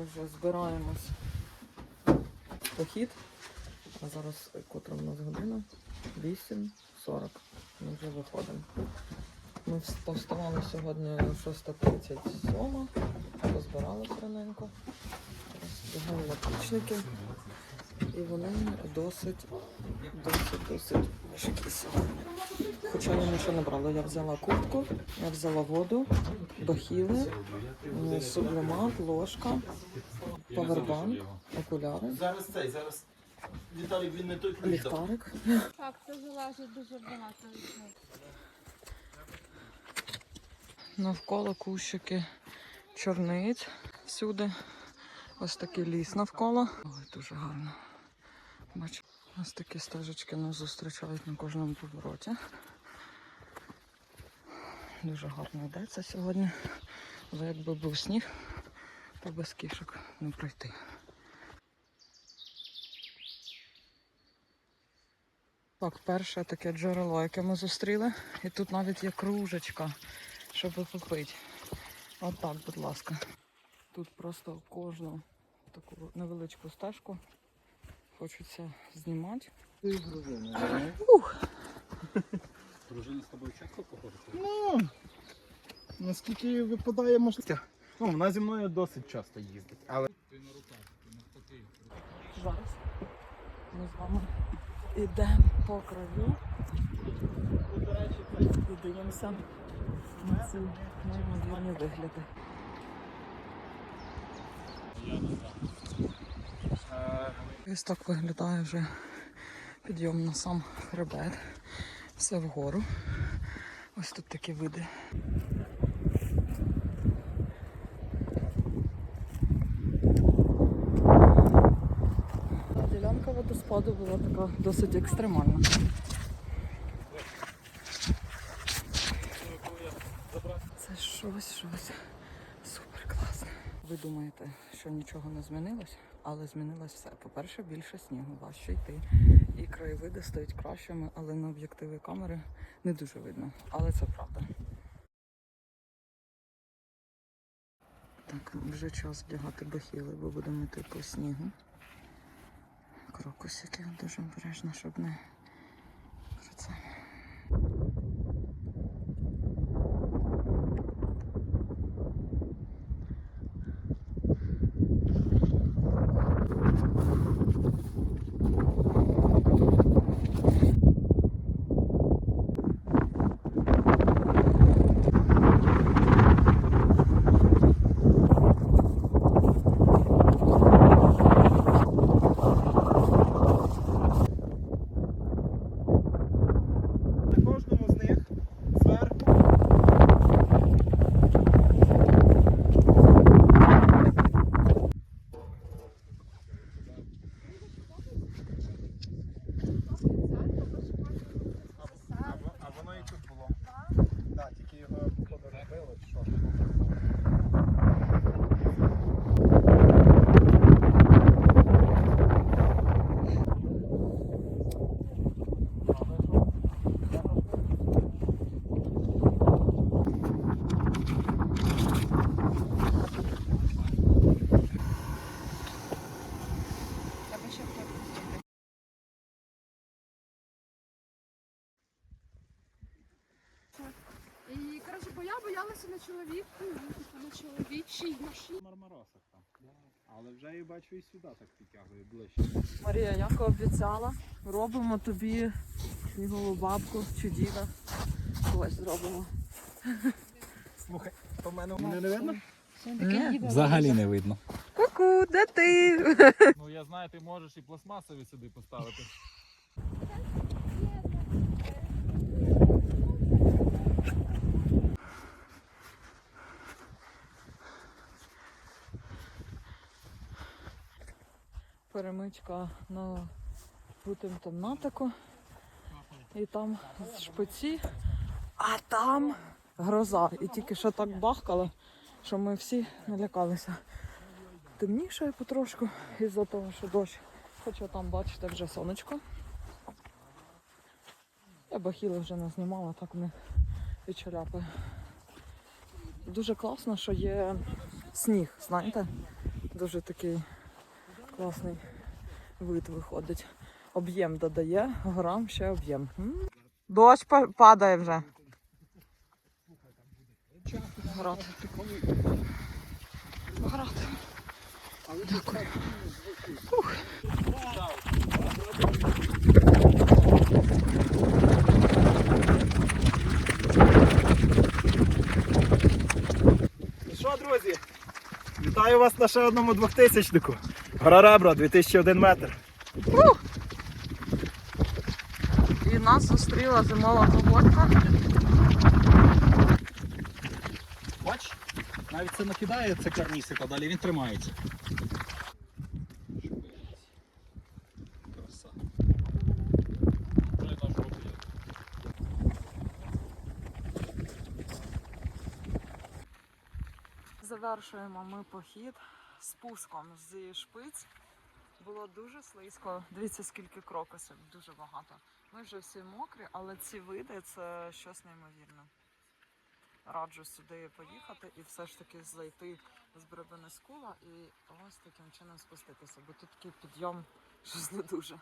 Вже збираємось в похід. А зараз котра в нас година? 8.40. Ми вже виходимо. Ми повставали сьогодні 6.37, позбиралися раненько. Збігаємо лапічники. І вони досить, досить, досить важкі сьогодні. Хоча я нічого не брала. Я взяла куртку, я взяла воду, бахіли, сублімат, ложка, павербанк, окуляри, Зараз цей, зараз Віталій він не той ліхтарик. Так, це залежить дуже багато від них. Навколо кущики чорниць. Всюди ось такий ліс навколо. Ой, дуже гарно. Бачу, ось такі стежечки нас зустрічають на кожному повороті. Дуже гарно йдеться сьогодні. Але якби був сніг, то без кішок не пройти. Так, перше таке джерело, яке ми зустріли. І тут навіть є кружечка, щоб попити. Отак, будь ласка. Тут просто кожну таку невеличку стежку хочеться знімати. Ух, Дружина з тобою часто походить? Ну, наскільки випадає можливість. Ну, вона зі мною досить часто їздить, але Ти на руках, ти навпаки. зараз ми з вами йдемо по краю і дивимося на ці неймовірні вигляди. Ось так виглядає вже підйом на сам хребет. Все вгору. Ось тут такі види. Ділянка водоспаду була така досить екстремальна. Це щось, щось супер класне. Ви думаєте, що нічого не змінилось, але змінилось все. По-перше, більше снігу, важче йти. І краєвиди стають кращими, але на об'єктиви камери не дуже видно. Але це правда. Так, вже час вдягати бахіли, бо будемо йти по снігу. Крокусики дуже обережно, щоб не про це. на кожному з них зверху А, во- а воно і тут було. Так, тільки його походу робили, чи що. І коротше, бо я боялася на чоловік, типу, на чоловічій машині. Мармаросах там. Але вже я бачу і сюди так підтягує ближче. Марія, як обіцяла, робимо тобі снігову бабку чи діда. Ось зробимо. Слухай, то мене мене не видно? Взагалі не видно. Ку-ку, де ти? Ну я знаю, ти можеш і пластмасові сюди поставити. Перемичка на бутим темнатику. І там шпиці, а там гроза. І тільки що так бахкало, що ми всі налякалися. Темнішає потрошку із-за того, що дощ. Хоча там, бачите, вже сонечко. Я бахіли вже не знімала, так вони відчаляпи. Дуже класно, що є сніг, знаєте? Дуже такий класний вид виходить. Об'єм додає, горам ще об'єм. Дощ па- падає вже. Град. Град. Дякую. Ух. Ну що, друзі? Вітаю вас на ще одному двохтисячнику. Гора Ребра, 2001 метр. І нас зустріла зимова погодка. Бач, навіть це накидає це карнісик, а далі він тримається. Завершуємо ми похід спуском зі шпиць. Було дуже слизько. Дивіться, скільки крокусів, дуже багато. Ми вже всі мокрі, але ці види це щось неймовірне. Раджу сюди поїхати і все ж таки зайти з Бребенескула і ось таким чином спуститися, бо тут такий підйом щось не дуже.